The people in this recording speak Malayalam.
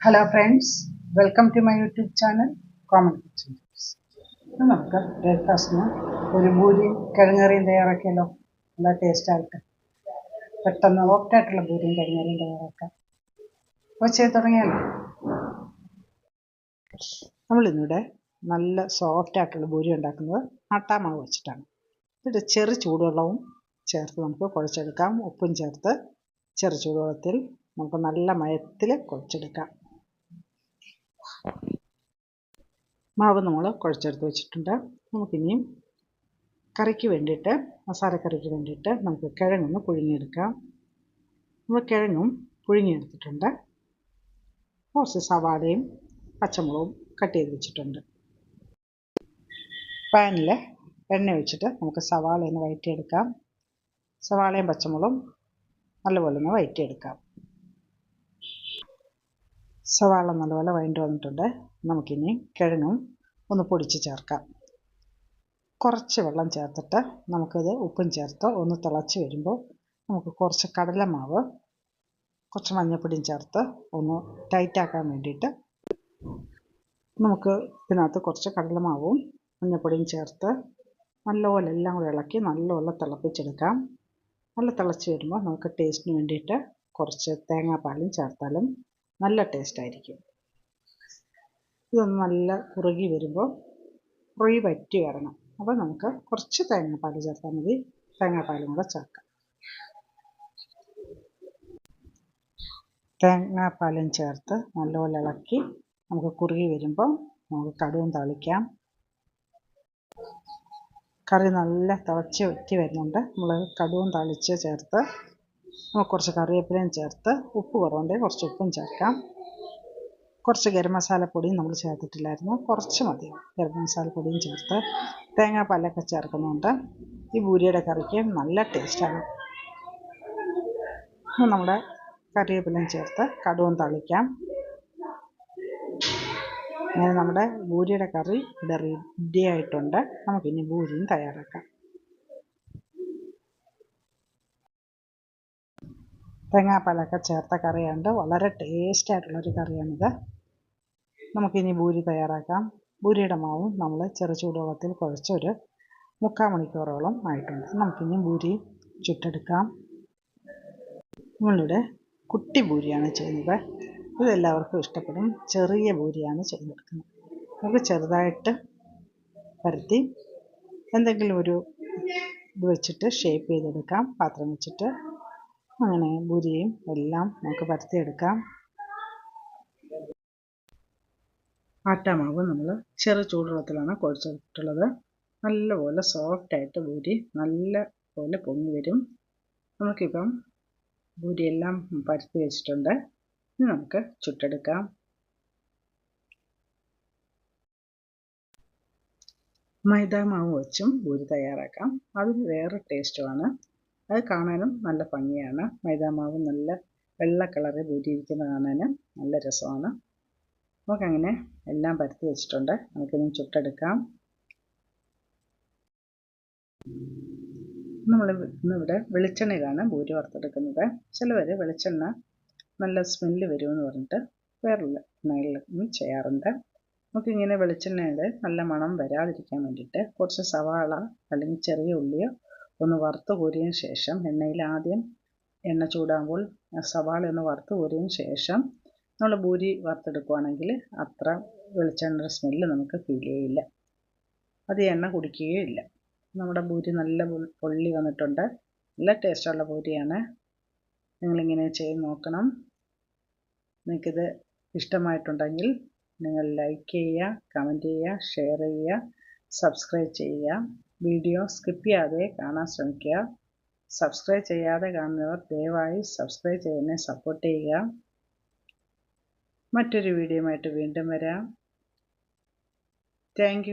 Hello friends welcome to my YouTube channel common ഇന്ന് നമുക്ക് ബ്രേക്ക്ഫാസ്റ്റിന് ഒരു ബൂരിയും കിഴങ്ങറിയും തയ്യാറാക്കിയല്ലോ. നല്ല ടേസ്റ്റായിട്ട് പെട്ടെന്ന് ഓപ്റ്റായിട്ടുള്ള ബൂരിയും കിഴങ്ങറിയും തയ്യാറാക്കാം. അപ്പോൾ ചെയ്ത് തുടങ്ങിയാലോ? നമ്മളിന്നിവിടെ നല്ല സോഫ്റ്റ് ആയിട്ടുള്ള പൂരി ഉണ്ടാക്കുന്നത് ആട്ടാമാവ് വെച്ചിട്ടാണ്. എന്നിട്ട് ചെറു ചൂടുവെള്ളവും ചേർത്ത് നമുക്ക് കുഴച്ചെടുക്കാം. ഉപ്പും ചേർത്ത് ചെറു ചൂടുവെള്ളത്തിൽ നമുക്ക് നല്ല മയത്തിൽ കുഴച്ചെടുക്കാം. മാവ് നമ്മൾ കുഴച്ചെടുത്ത് വെച്ചിട്ടുണ്ട്. നമുക്കിനിയും കറിക്ക് വേണ്ടിയിട്ട് മസാലക്കറിക്ക് വേണ്ടിയിട്ട് നമുക്ക് കിഴങ്ങൊന്ന് പുഴുങ്ങിയെടുക്കാം. നമ്മൾ കിഴങ്ങും പുഴുങ്ങിയെടുത്തിട്ടുണ്ട്. കുറച്ച് സവാളയും പച്ചമുളകും കട്ട് ചെയ്ത് വെച്ചിട്ടുണ്ട്. പാനിൽ എണ്ണ ഒഴിച്ചിട്ട് നമുക്ക് സവാള ഒന്ന് വഴറ്റിയെടുക്കാം സവാളയും പച്ചമുളകും നല്ലപോലെ ഒന്ന് വഴറ്റിയെടുക്കാം സവാള നല്ലപോലെ വഴണ്ട് വന്നിട്ടുണ്ട്. നമുക്കിനി കിഴങ്ങും ഒന്ന് പൊടിച്ച് ചേർക്കാം. കുറച്ച് വെള്ളം ചേർത്തിട്ട് നമുക്കത് ഉപ്പും ചേർത്ത് ഒന്ന് തിളച്ച് വരുമ്പോൾ നമുക്ക് കുറച്ച് കടലമാവ് കുറച്ച് മഞ്ഞൾപ്പൊടിയും ചേർത്ത് ഒന്ന് ടൈറ്റാക്കാൻ വേണ്ടിയിട്ട് നമുക്ക് ഇതിനകത്ത് കുറച്ച് കടലമാവും മഞ്ഞൾപ്പൊടിയും ചേർത്ത് നല്ലപോലെ എല്ലാം കൂടെ ഇളക്കി നല്ലപോലെ തിളപ്പിച്ചെടുക്കാം. നല്ല തിളച്ച് വരുമ്പോൾ നമുക്ക് ടേസ്റ്റിന് വേണ്ടിയിട്ട് കുറച്ച് തേങ്ങാപ്പാലും ചേർത്താലും നല്ല ടേസ്റ്റ് ആയിരിക്കും ഇതൊന്ന് നല്ല കുറുകി വരുമ്പോൾ കുറുകി വറ്റി വരണം. അപ്പോൾ നമുക്ക് കുറച്ച് തേങ്ങാപ്പാൽ ചേർത്താൽ മതി. തേങ്ങാപ്പാലും കൂടെ ചേർക്കാം. തേങ്ങാപ്പാലും ചേർത്ത് നല്ലപോലെ ഇളക്കി നമുക്ക് കുറുകി വരുമ്പോൾ നമുക്ക് കടുവും തളിക്കാം. കറി നല്ല തിളച്ച് വറ്റി വരുന്നുണ്ട്. നമ്മൾ കടുവും തളിച്ച് ചേർത്ത് കുറച്ച് കറിവേപ്പിലയും ചേർത്ത് ഉപ്പ് കുറവുണ്ടെങ്കിൽ കുറച്ച് ഉപ്പും ചേർക്കാം. കുറച്ച് ഗരം മസാലപ്പൊടിയും നമ്മൾ ചേർത്തിട്ടില്ലായിരുന്നു. കുറച്ച് മതി. ഗരം മസാലപ്പൊടിയും ചേർത്ത് തേങ്ങാപ്പാലൊക്കെ ചേർക്കുന്നുണ്ട്. ഈ ബൂരിയുടെ കറിക്ക് നല്ല ടേസ്റ്റാണ് നമ്മുടെ കറിവേപ്പിലയും ചേർത്ത് കടുവും തളിക്കാം. അങ്ങനെ നമ്മുടെ ബൂരിയുടെ കറി ഇവിടെ റെഡി ആയിട്ടുണ്ട്. നമുക്കിനി ബൂരിയും തയ്യാറാക്കാം. തേങ്ങാപ്പാലൊക്കെ ചേർത്ത കറിയുണ്ട്. വളരെ ടേസ്റ്റ് ആയിട്ടുള്ളൊരു കറിയാണിത്. നമുക്കിനി ഭൂരി തയ്യാറാക്കാം. ഭൂരിയുടെ മാവും നമ്മൾ ചെറു ചൂടുവെള്ളത്തിൽ കുഴച്ചൊരു മുക്കാൽ മണിക്കൂറോളം ആയിട്ടുണ്ട്. നമുക്കിനി ഭൂരി ചുട്ടെടുക്കാം. നമ്മളിവിടെ കുട്ടി ഭൂരിയാണ് ചെയ്യുന്നത്. ഇതെല്ലാവർക്കും ഇഷ്ടപ്പെടും. ചെറിയ ഭൂരിയാണ് ചെയ്തെടുക്കുന്നത്. നമുക്ക് ചെറുതായിട്ട് പരത്തി എന്തെങ്കിലും ഒരു ഇത് വെച്ചിട്ട് ഷേപ്പ് ചെയ്തെടുക്കാം. പാത്രം വെച്ചിട്ട് അങ്ങനെ പൂരിയും എല്ലാം നമുക്ക് പരത്തിയെടുക്കാം ആട്ടാമാവ് നമ്മൾ ചെറു ചൂടുവെള്ളത്തിലാണ് കുഴച്ചിട്ടുള്ളത് നല്ലപോലെ സോഫ്റ്റായിട്ട് പൂരി നല്ല പോലെ പൊങ്ങി വരും. നമുക്കിപ്പം പൂരിയെല്ലാം പരത്തി വെച്ചിട്ടുണ്ട്. ഇനി നമുക്ക് ചുട്ടെടുക്കാം. മൈദാമാവ് വെച്ചും പൂരി തയ്യാറാക്കാം. അതിന് വേറെ ടേസ്റ്റുമാണ് അത് കാണാനും നല്ല ഭംഗിയാണ്. മൈദാമാവ് നല്ല വെള്ള കളറിൽ പൂരിയിരിക്കുന്നത് കാണാനും നല്ല രസമാണ്. നമുക്കങ്ങനെ എല്ലാം പരത്തി വെച്ചിട്ടുണ്ട്. നമുക്കിനി ചുട്ടെടുക്കാം. നമ്മൾ ഇന്നിവിടെ വെളിച്ചെണ്ണയിലാണ് പൂരി വറുത്തെടുക്കുന്നത്. ചിലവർ വെളിച്ചെണ്ണ നല്ല സ്മെല്ല് വരുമെന്ന് പറഞ്ഞിട്ട് വേറെ എണ്ണയിലും ചെയ്യാറുണ്ട്. നമുക്കിങ്ങനെ വെളിച്ചെണ്ണയുടെ നല്ല മണം വരാതിരിക്കാൻ വേണ്ടിയിട്ട് കുറച്ച് സവാള അല്ലെങ്കിൽ ചെറിയ ഉള്ളിയോ ഒന്ന് വറുത്ത് കോരിയതിന് ശേഷം എണ്ണയിൽ ആദ്യം എണ്ണ ചൂടാകുമ്പോൾ സവാള ഒന്ന് വറുത്ത് കോരിയതിന് ശേഷം നമ്മൾ പൂരി വറുത്തെടുക്കുകയാണെങ്കിൽ അത്ര വെളിച്ചെണ്ണയുടെ സ്മെല്ല് നമുക്ക് ഫീൽ ചെയ്യില്ല. അത് എണ്ണ കുടിക്കുകയില്ല നമ്മുടെ പൂരി നല്ല പൊള്ളി വന്നിട്ടുണ്ട്. നല്ല ടേസ്റ്റുള്ള പൂരിയാണ് നിങ്ങളിങ്ങനെ ചെയ്ത് നോക്കണം. നിങ്ങൾക്കിത് ഇഷ്ടമായിട്ടുണ്ടെങ്കിൽ നിങ്ങൾ ലൈക്ക് ചെയ്യുക കമന്റ് ചെയ്യുക ഷെയർ ചെയ്യുക സബ്സ്ക്രൈബ് ചെയ്യുക. വീഡിയോ സ്കിപ്പ് ചെയ്യാതെ കാണാൻ ശ്രമിക്കുക. സബ്സ്ക്രൈബ് ചെയ്യാതെ കാണുന്നവർ ദയവായി സബ്സ്ക്രൈബ് ചെയ്യുന്നതിനെ സപ്പോർട്ട് ചെയ്യുക. മറ്റൊരു വീഡിയോയുമായിട്ട് വീണ്ടും വരാം. താങ്ക്